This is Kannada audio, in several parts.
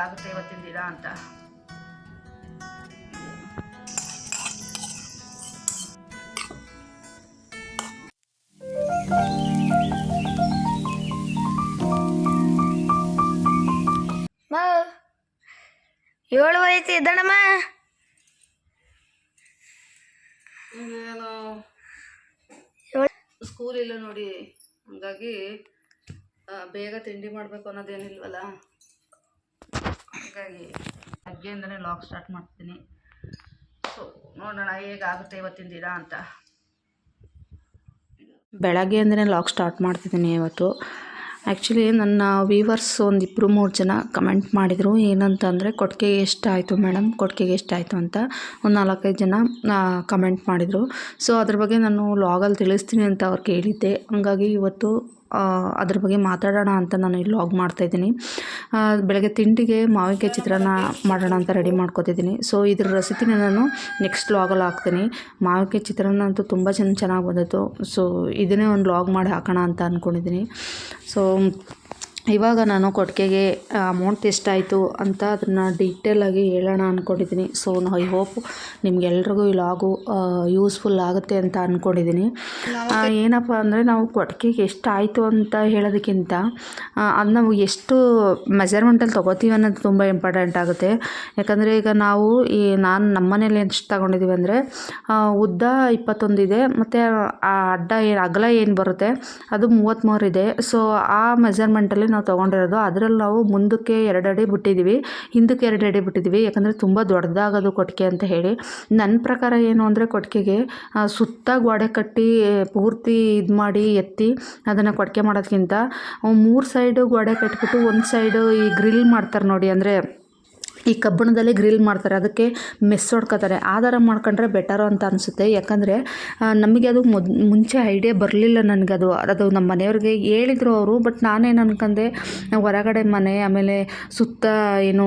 ಹೇಗಾಗುತ್ತೆ ಇವತ್ತಿನ ದಿನ ಅಂತ. ಮಾ ಏಳು ಐತಿ ಇದ್ದಣಮ್ಮ ಸ್ಕೂಲ್ ಇಲ್ಲ ನೋಡಿ. ಹಂಗಾಗಿ ಬೇಗ ತಿಂಡಿ ಮಾಡಬೇಕು ಅನ್ನೋದೇನಿಲ್ವಲ್ಲ? ಹಾಗಾಗಿ ಅಗ್ಗೆಯಿಂದನೇ ಲಾಗ್ ಸ್ಟಾರ್ಟ್ ಮಾಡ್ತೀನಿ. ಸೊ ನೋಡೋಣ ಹೇಗಾಗುತ್ತೆ ಇವತ್ತಿನ ದಿನ ಅಂತ. ಬೆಳಗ್ಗೆ ಅಂದರೆ ಲಾಕ್ ಸ್ಟಾರ್ಟ್ ಮಾಡ್ತಿದ್ದೀನಿ ಇವತ್ತು. ಆ್ಯಕ್ಚುಲಿ ನನ್ನ ವೀವರ್ಸ್ ಒಂದು ಇಬ್ಬರು ಮೂರು ಜನ ಕಮೆಂಟ್ ಮಾಡಿದರು. ಏನಂತಂದರೆ ಕೊಟ್ಟಿಗೆ ಎಷ್ಟಾಯಿತು ಮೇಡಮ್ ಕೊಟ್ಟಿಗೆ ಎಷ್ಟಾಯಿತು ಅಂತ ಒಂದು ನಾಲ್ಕೈದು ಜನ ಕಮೆಂಟ್ ಮಾಡಿದರು. ಸೊ ಅದ್ರ ಬಗ್ಗೆ ನಾನು ಲಾಗಲ್ಲಿ ತಿಳಿಸ್ತೀನಿ ಅಂತ ಅವ್ರು ಕೇಳಿದ್ದೆ. ಹಂಗಾಗಿ ಇವತ್ತು ಅದ್ರ ಬಗ್ಗೆ ಮಾತಾಡೋಣ ಅಂತ ನಾನು ಇಲ್ಲಿ ಲಾಗ್ ಮಾಡ್ತಾಯಿದ್ದೀನಿ ಬೆಳಗ್ಗೆ ತಿಂಡಿಗೆ ಮಾವಿನಕಾಯಿ ಚಿತ್ರಾನ್ನ ಮಾಡೋಣ ಅಂತ ರೆಡಿ ಮಾಡ್ಕೋತಿದ್ದೀನಿ. ಸೊ ಇದ್ರ ರೆಸಿಪಿನ ನಾನು ನೆಕ್ಸ್ಟ್ ಲಾಗಲ್ಲಿ ಹಾಕ್ತೀನಿ. ಮಾವಿನಕಾಯಿ ಚಿತ್ರಾನ್ನ ಅಂತೂ ತುಂಬ ಚೆನ್ನ ಚೆನ್ನಾಗಿ ಬಂದಿತ್ತು. ಸೊ ಇದನ್ನೇ ಒಂದು ಲಾಗ್ ಮಾಡಿ ಹಾಕೋಣ ಅಂತ ಅಂದ್ಕೊಂಡಿದ್ದೀನಿ ಸೊ ಇವಾಗ ನಾನು ಕೊಟ್ಟಿಗೆಗೆ ಅಮೌಂಟ್ ಎಷ್ಟಾಯಿತು ಅಂತ ಅದನ್ನು ಡೀಟೇಲಾಗಿ ಹೇಳೋಣ ಅಂದ್ಕೊಂಡಿದ್ದೀನಿ ಸೊ ಐ ಹೋಪ್ ನಿಮ್ಗೆಲ್ರಿಗೂ ಈ ಯೂಸ್ಫುಲ್ ಆಗುತ್ತೆ ಅಂತ ಅಂದ್ಕೊಂಡಿದ್ದೀನಿ ಏನಪ್ಪ ಅಂದರೆ ನಾವು ಕೊಟ್ಟಿಗೆಗೆ ಎಷ್ಟಾಯಿತು ಅಂತ ಹೇಳೋದಕ್ಕಿಂತ ಅದು ನಾವು ಎಷ್ಟು ಮೆಜರ್ಮೆಂಟಲ್ಲಿ ತೊಗೋತೀವಿ ಅನ್ನೋದು ತುಂಬ ಇಂಪಾರ್ಟೆಂಟ್ ಆಗುತ್ತೆ. ಯಾಕಂದರೆ ಈಗ ನಾವು ಈ, ನಾನು ನಮ್ಮ ಮನೇಲಿ ಎಷ್ಟು ತಗೊಂಡಿದ್ದೀವಿ ಅಂದರೆ ಉದ್ದ ಇಪ್ಪತ್ತೊಂದಿದೆ ಮತ್ತು ಆ ಅಡ್ಡ ಏನು, ಅಗಲ ಏನು ಬರುತ್ತೆ, ಅದು ಮೂವತ್ತ್ಮೂರು ಇದೆ. ಸೊ ಆ ಮೆಜರ್ಮೆಂಟಲ್ಲಿ ನಾವು ತೊಗೊಂಡಿರೋದು, ಅದರಲ್ಲಿ ನಾವು ಮುಂದಕ್ಕೆ ಎರಡು ಅಡಿ ಬಿಟ್ಟಿದ್ದೀವಿ, ಹಿಂದಕ್ಕೆ ಎರಡು ಅಡಿ ಬಿಟ್ಟಿದ್ದೀವಿ, ಯಾಕಂದರೆ ತುಂಬ ದೊಡ್ಡದಾಗೋದು ಕೊಟ್ಟಿಗೆ ಅಂತ ಹೇಳಿ. ನನ್ನ ಪ್ರಕಾರ ಏನು ಅಂದರೆ ಕೊಟ್ಟಿಗೆಗೆ ಸುತ್ತ ಗೋಡೆ ಕಟ್ಟಿ ಪೂರ್ತಿ ಇದು ಮಾಡಿ ಎತ್ತಿ ಅದನ್ನು ಕೊಟ್ಟಿಗೆ ಮಾಡೋದ್ಕಿಂತ ಮೂರು ಸೈಡು ಗೋಡೆ ಕಟ್ಬಿಟ್ಟು ಒಂದು ಸೈಡು ಈ ಗ್ರಿಲ್ ಮಾಡ್ತಾರೆ ನೋಡಿ, ಅಂದರೆ ಈ ಕಬ್ಬಿಣದಲ್ಲಿ ಗ್ರಿಲ್ ಮಾಡ್ತಾರೆ. ಅದಕ್ಕೆ ಮೆಸ್ ಹೊಡ್ಕೋತಾರೆ ಆ ಥರ ಮಾಡ್ಕೊಂಡ್ರೆ ಬೆಟರು ಅಂತ ಅನಿಸುತ್ತೆ. ಯಾಕಂದರೆ ನಮಗೆ ಅದು ಮೊದ್, ಮುಂಚೆ ಐಡಿಯಾ ಬರಲಿಲ್ಲ ನನಗೆ ಅದು. ಅದು ನಮ್ಮ ಮನೆಯವ್ರಿಗೆ ಹೇಳಿದರು ಅವರು ಬಟ್ ನಾನೇನು ಅನ್ಕೊಂಡೆ, ಹೊರಗಡೆ ಮನೆ, ಆಮೇಲೆ ಸುತ್ತ ಏನು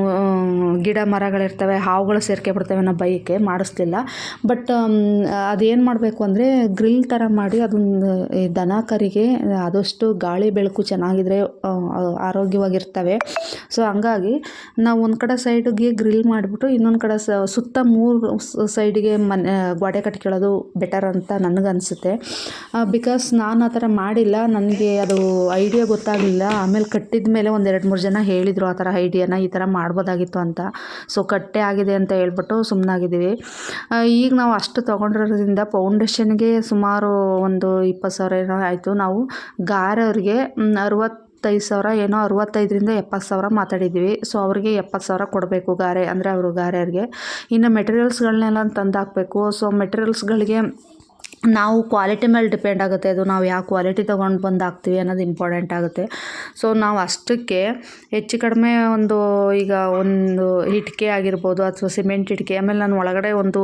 ಗಿಡ ಮರಗಳಿರ್ತವೆ, ಹಾವುಗಳು ಸೇರ್ಕೆ ಬಿಡ್ತವೆ ಅನ್ನೋ ಬೈಕೆ ಮಾಡಿಸ್ಲಿಲ್ಲ. ಬಟ್ ಅದೇನು ಮಾಡಬೇಕು ಅಂದರೆ ಗ್ರಿಲ್ ಥರ ಮಾಡಿ ಅದೊಂದು ದನ ಕರಿಗೆ ಆದಷ್ಟು ಗಾಳಿ ಬೆಳಕು ಚೆನ್ನಾಗಿದ್ರೆ ಆರೋಗ್ಯವಾಗಿರ್ತವೆ. ಸೊ ಹಂಗಾಗಿ ನಾವು ಒಂದು ಕಡೆ ಸೈಡಿಗೆ ಗ್ರಿಲ್ ಮಾಡಿಬಿಟ್ಟು ಇನ್ನೊಂದು ಕಡೆ ಸ, ಸುತ್ತ ಮೂರು ಸೈಡಿಗೆ ಮನೆ ಗೋಡೆ ಕಟ್ಕೊಳ್ಳೋದು ಬೆಟರ್ ಅಂತ ನನಗನ್ಸುತ್ತೆ ಬಿಕಾಸ್ ನಾನು ಆ ಥರ ಮಾಡಿಲ್ಲ, ನನಗೆ ಅದು ಐಡಿಯಾ ಗೊತ್ತಾಗಲಿಲ್ಲ. ಆಮೇಲೆ ಕಟ್ಟಿದ ಮೇಲೆ ಒಂದು ಎರಡು ಮೂರು ಜನ ಹೇಳಿದರು ಆ ಥರ ಐಡಿಯಾನ ಈ ಥರ ಮಾಡ್ಬೋದಾಗಿತ್ತು ಅಂತ. ಸೊ ಕಟ್ಟೆ ಆಗಿದೆ ಅಂತ ಹೇಳ್ಬಿಟ್ಟು ಸುಮ್ಮನಾಗಿದ್ದೀವಿ ಈಗ ನಾವು ಅಷ್ಟು ತೊಗೊಂಡಿರೋದ್ರಿಂದ ಫೌಂಡೇಶನ್ಗೆ ಸುಮಾರು ಒಂದು ಇಪ್ಪತ್ತು ಸಾವಿರ ಏನೋ ಆಯಿತು. ನಾವು ಗಾರವ್ರಿಗೆ ಅರವತ್ತೈದು ಸಾವಿರ ಏನೋ ಅರವತ್ತೈದರಿಂದ ಎಪ್ಪತ್ತು ಸಾವಿರ ಮಾತಾಡಿದ್ದೀವಿ. ಸೊ ಅವರಿಗೆ ಎಪ್ಪತ್ತು ಸಾವಿರ ಕೊಡಬೇಕು ಗಾರೆ. ಅಂದರೆ ಅವರು ಗಾರೆಯವ್ರಿಗೆ ಇನ್ನು ಮೆಟೀರಿಯಲ್ಸ್ಗಳನ್ನೆಲ್ಲ ತಂದು ಹಾಕಬೇಕು ಸೊ ಮೆಟೀರಿಯಲ್ಸ್ಗಳಿಗೆ ನಾವು ಕ್ವಾಲಿಟಿ ಮೇಲೆ ಡಿಪೆಂಡ್ ಆಗುತ್ತೆ. ಅದು ನಾವು ಯಾವ ಕ್ವಾಲಿಟಿ ತೊಗೊಂಡು ಬಂದು ಹಾಕ್ತೀವಿ ಅನ್ನೋದು ಇಂಪಾರ್ಟೆಂಟ್ ಆಗುತ್ತೆ. ಸೊ ನಾವು ಅಷ್ಟಕ್ಕೆ ಹೆಚ್ಚು ಕಡಿಮೆ ಒಂದು ಈಗ ಒಂದು ಇಟ್ಕೆ ಆಗಿರ್ಬೋದು ಅಥವಾ ಸಿಮೆಂಟ್ ಇಟ್ಕೆ, ಆಮೇಲೆ ನಾನು ಒಳಗಡೆ ಒಂದು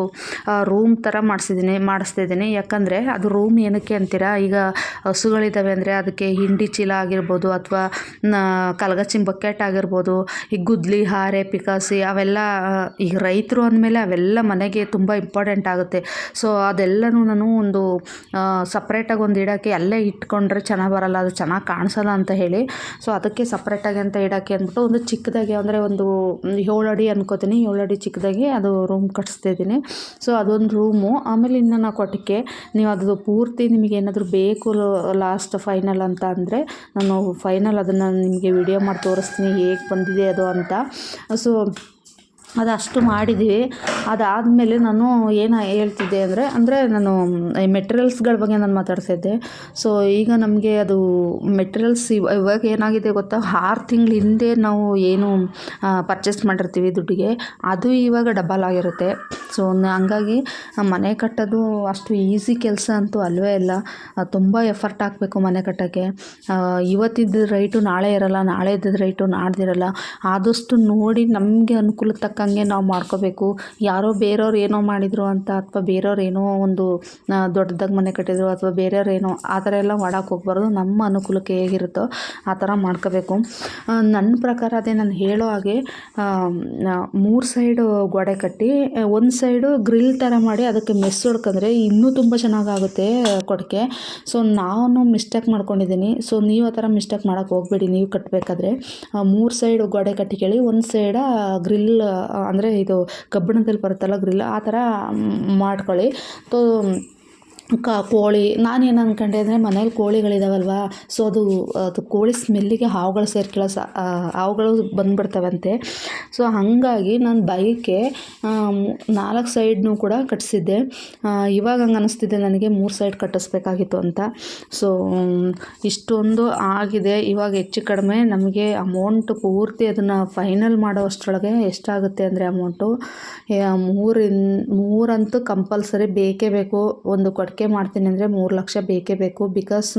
ರೂಮ್ ಥರ ಮಾಡಿಸಿದ್ದೀನಿ ಮಾಡಿಸ್ತಿದ್ದೀನಿ ಯಾಕಂದರೆ ಅದು ರೂಮ್ ಏನಕ್ಕೆ ಅಂತೀರಾ? ಈಗ ಹಸುಗಳಿದ್ದಾವೆ ಅಂದರೆ ಅದಕ್ಕೆ ಹಿಂಡಿ ಚೀಲ ಆಗಿರ್ಬೋದು ಅಥವಾ ಕಲಗಚ್ಚಿನ ಬಕೆಟ್ ಆಗಿರ್ಬೋದು, ಈ ಗುದ್ಲಿ, ಹಾರೆ, ಪಿಕಾಸಿ ಅವೆಲ್ಲ ಈಗ ರೈತರು ಅಂದಮೇಲೆ ಅವೆಲ್ಲ ಮನೆಗೆ ತುಂಬ ಇಂಪಾರ್ಟೆಂಟ್ ಆಗುತ್ತೆ. ಸೊ ಅದೆಲ್ಲನೂ ನಾನು ಒಂದು ಸಪ್ರೇಟಾಗಿ ಒಂದು ಇಡೋಕ್ಕೆ ಅಲ್ಲೇ ಇಟ್ಕೊಂಡ್ರೆ ಚೆನ್ನಾಗಿ ಬರಲ್ಲ, ಅದು ಚೆನ್ನಾಗಿ ಕಾಣಿಸಲ್ಲ ಅಂತ ಹೇಳಿ. ಸೊ ಅದಕ್ಕೆ ಸಪ್ರೇಟಾಗಿ ಅಂತ ಇಡೋಕ್ಕೆ ಅಂದ್ಬಿಟ್ಟು ಒಂದು ಚಿಕ್ಕದಾಗಿ ಅಂದರೆ ಒಂದು ಏಳು ಅಡಿ ಅನ್ಕೋತೀನಿ. ಏಳು ಅಡಿ ಚಿಕ್ಕದಾಗಿ ಅದು ರೂಮ್ ಕಟ್ಸ್ತಿದ್ದೀನಿ ಸೊ ಅದೊಂದು ರೂಮು ಆಮೇಲೆ ಇನ್ನು ನಾವು ಕೊಟ್ಟಿಗೆ ನೀವು ಅದು ಪೂರ್ತಿ ನಿಮಗೆ ಏನಾದರೂ ಬೇಕು ಲಾಸ್ಟ್ ಫೈನಲ್ ಅಂತ ಅಂದರೆ ನಾನು ಫೈನಲ್ ಅದನ್ನು ನಿಮಗೆ ವಿಡಿಯೋ ಮಾಡಿ ತೋರಿಸ್ತೀನಿ, ಹೇಗೆ ಬಂದಿದೆ ಅದು ಅಂತ. ಸೊ ಅದಷ್ಟು ಮಾಡಿದ್ದೀವಿ ಅದಾದಮೇಲೆ ನಾನು ಏನು ಹೇಳ್ತಿದ್ದೆ ಅಂದರೆ ಅಂದರೆ ನಾನು ಈ ಮೆಟೀರಿಯಲ್ಸ್ಗಳ ಬಗ್ಗೆ ನಾನು ಮಾತಾಡ್ತಿದ್ದೆ ಸೊ ಈಗ ನಮಗೆ ಅದು ಮೆಟೀರಿಯಲ್ಸ್ ಇವ, ಇವಾಗ ಏನಾಗಿದೆ ಗೊತ್ತಾ? ಆರು ತಿಂಗಳ ಹಿಂದೆ ನಾವು ಏನು ಪರ್ಚೇಸ್ ಮಾಡಿರ್ತೀವಿ ದುಡ್ಡಿಗೆ, ಅದು ಇವಾಗ ಡಬಲ್ ಆಗಿರುತ್ತೆ. ಸೊ ಹಂಗಾಗಿ ಮನೆ ಕಟ್ಟೋದು ಅಷ್ಟು ಈಸಿ ಕೆಲಸ ಅಂತೂ ಅಲ್ವೇ ಇಲ್ಲ. ತುಂಬ ಎಫರ್ಟ್ ಹಾಕಬೇಕು ಮನೆ ಕಟ್ಟೋಕ್ಕೆ ಇವತ್ತಿದ್ದ ರೈಟು ನಾಳೆ ಇರಲ್ಲ, ನಾಳೆ ಇದ್ದಿದ್ದ ರೈಟು ನಾಡ್ದಿರಲ್ಲ. ಆದಷ್ಟು ನೋಡಿ ನಮಗೆ ಅನುಕೂಲ ತಕ್ಕಂಗೆ ನಾವು ಮಾಡ್ಕೋಬೇಕು. ಯಾರೋ ಬೇರೆಯವ್ರು ಏನೋ ಮಾಡಿದರು ಅಂತ ಅಥವಾ ಬೇರೆಯವ್ರು ಏನೋ ಒಂದು ದೊಡ್ಡದಾಗಿ ಮನೆ ಕಟ್ಟಿದ್ರು ಅಥವಾ ಬೇರೆಯವ್ರು ಏನೋ ಆ ಥರ ಎಲ್ಲ ಮಾಡೋಕೆ ಹೋಗ್ಬಾರ್ದು. ನಮ್ಮ ಅನುಕೂಲಕ್ಕೆ ಹೇಗಿರುತ್ತೋ ಆ ಥರ ಮಾಡ್ಕೋಬೇಕು. ನನ್ನ ಪ್ರಕಾರ ಅದೇ ನಾನು ಹೇಳೋ ಹಾಗೆ ಮೂರು ಸೈಡು ಗೋಡೆ ಕಟ್ಟಿ ಒಂದು ಸೈಡು ಗ್ರಿಲ್ ಥರ ಮಾಡಿ ಅದಕ್ಕೆ ಮೆಸ್ ಹೊಡ್ಕೊಂಡ್ರೆ ಇನ್ನೂ ತುಂಬ ಚೆನ್ನಾಗಾಗುತ್ತೆ ಕೊಡಕೆ ಸೊ, ನಾನು ಮಿಸ್ಟೇಕ್ ಮಾಡ್ಕೊಂಡಿದ್ದೀನಿ. ಸೊ, ನೀವು ಆ ಥರ ಮಿಸ್ಟೇಕ್ ಮಾಡೋಕ್ಕೆ ಹೋಗಬೇಡಿ. ನೀವು ಕಟ್ಟಬೇಕಾದ್ರೆ ಮೂರು ಸೈಡು ಗೋಡೆ ಕಟ್ಟಿ ಕೇಳಿ, ಒಂದು ಸೈಡ ಗ್ರಿಲ್ ಅಂದರೆ ಇದು ಕಬ್ಬಿಣದಲ್ಲಿ ಬರುತ್ತಲ್ಲ ಗ್ರಿಲ್ ಆ ಥರ ಮಾಡ್ಕೊಳ್ಳಿ. ತೋ ಕ, ಕೋಳಿ. ನಾನೇನು ಅಂದ್ಕೊಂಡೆ ಅಂದರೆ ಮನೇಲಿ ಕೋಳಿಗಳಿದಾವಲ್ವ ಸೊ ಅದು ಅದು ಕೋಳಿ ಸ್ಮೆಲ್ಲಿಗೆ ಹಾವುಗಳು ಸೇರ್ಕೊಳ್ಳೋ ಸ ಹಾವುಗಳು ಬಂದ್ಬಿಡ್ತವಂತೆ. ಸೊ ಹಾಗಾಗಿ ನಾನು ಬೈಕೆ ನಾಲ್ಕು ಸೈಡ್ನೂ ಕೂಡ ಕಟ್ಟಿಸಿದ್ದೆ ಇವಾಗ ಹಂಗೆ ಅನ್ನಿಸ್ತಿದೆ ನನಗೆ ಮೂರು ಸೈಡ್ ಕಟ್ಟಿಸ್ಬೇಕಾಗಿತ್ತು ಅಂತ. ಸೊ ಇಷ್ಟೊಂದು ಆಗಿದೆ. ಇವಾಗ ಹೆಚ್ಚು ಕಡಿಮೆ ನಮಗೆ ಅಮೌಂಟ್ ಪೂರ್ತಿ ಅದನ್ನು ಫೈನಲ್ ಮಾಡೋ ಅಷ್ಟರೊಳಗೆ ಎಷ್ಟಾಗುತ್ತೆ ಅಂದರೆ ಅಮೌಂಟು ಮೂರಿನ್, ಮೂರಂತೂ ಕಂಪಲ್ಸರಿ ಬೇಕೇ ಬೇಕು. ಒಂದು ಕೊಡುಗೆ ಮಾಡ್ತೀನಿ ಅಂದರೆ ಮೂರು ಲಕ್ಷ ಬೇಕೇ ಬೇಕು. ಬಿಕಾಸ್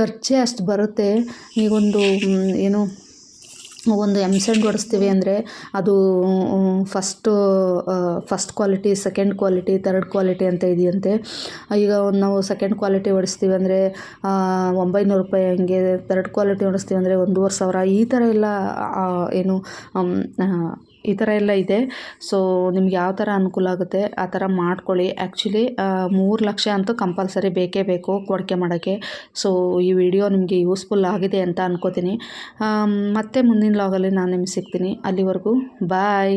ಖರ್ಚೇ ಅಷ್ಟು ಬರುತ್ತೆ. ಈಗೊಂದು ಏನು, ಒಂದು ಎಂ ಸೆಂಡ್ ಹೊಡೆಸ್ತೀವಿ ಅಂದರೆ ಅದು first first quality, second quality third quality ಅಂತ ಇದೆಯಂತೆ. ಈಗ ಒಂದು ನಾವು ಸೆಕೆಂಡ್ ಕ್ವಾಲಿಟಿ ಹೊಡಿಸ್ತೀವಿ ಅಂದರೆ ಒಂಬೈನೂರು ರೂಪಾಯಿ ಹಂಗೆ ತರ್ಡ್ ಕ್ವಾಲಿಟಿ ಹೊಡಿಸ್ತೀವಿ ಅಂದರೆ ಒಂದೂವರೆ ಸಾವಿರ, ಈ ಥರ ಎಲ್ಲ ಏನು ಈ ಥರ ಎಲ್ಲ ಇದೆ. ಸೊ ನಿಮ್ಗೆ ಯಾವ ಥರ ಅನುಕೂಲ ಆಗುತ್ತೆ, ಆ ಥರ ಮಾಡ್ಕೊಳ್ಳಿ. ಆ್ಯಕ್ಚುಲಿ ಮೂರು ಲಕ್ಷ ಅಂತೂ ಕಂಪಲ್ಸರಿ ಬೇಕೇ ಬೇಕು ಕೊಡಿಕೆ ಮಾಡೋಕ್ಕೆ. ಸೊ ಈ ವಿಡಿಯೋ ನಿಮಗೆ ಯೂಸ್ಫುಲ್ ಆಗಿದೆ ಅಂತ ಅನ್ಕೋತೀನಿ. ಮತ್ತೆ ಮುಂದಿನ ಲಾಗಲ್ಲಿ ನಾನು ನಿಮ್ಗೆ ಸಿಗ್ತೀನಿ. ಅಲ್ಲಿವರೆಗೂ ಬಾಯ್